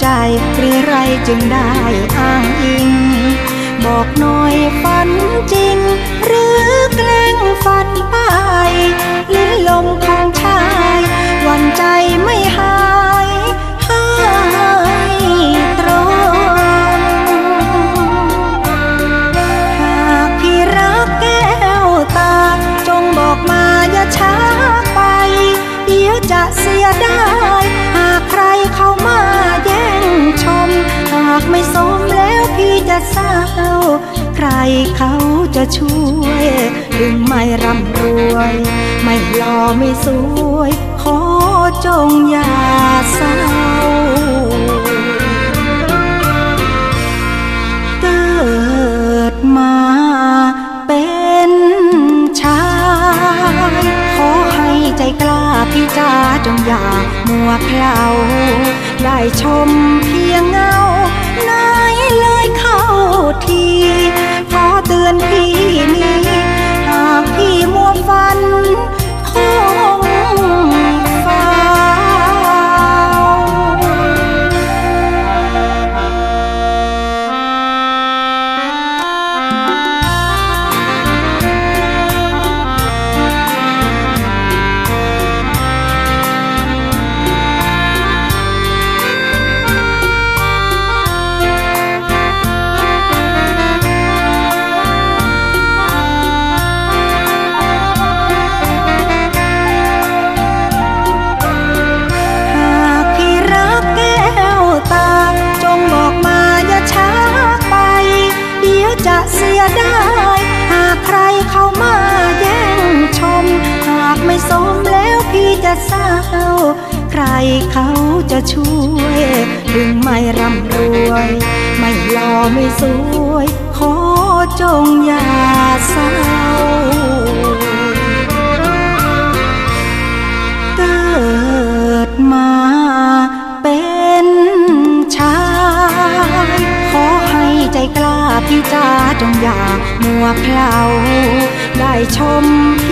ใจหรือไรจึงได้อ้างอิง บอกหน่อยฝันจริงหรือ เขาจะช่วยถึงไม่ร่ำรวย ไม่หล่อไม่สวย ขอจงอย่าเศร้าเกิดมาเป็นชายขอให้ใจกล้าพี่จ้าจงอย่ามัวเคลาได้ชมเพียงเงาไหนเลยเข้าที เศร้า ใครเขาจะช่วยถึงไม่ร่ำรวย ไม่หล่อไม่สวย ขอจงอย่าเศร้าเกิดมาเป็นชายขอให้ใจกล้าพี่จ้าจงอย่ามัวเคลาได้ชมพ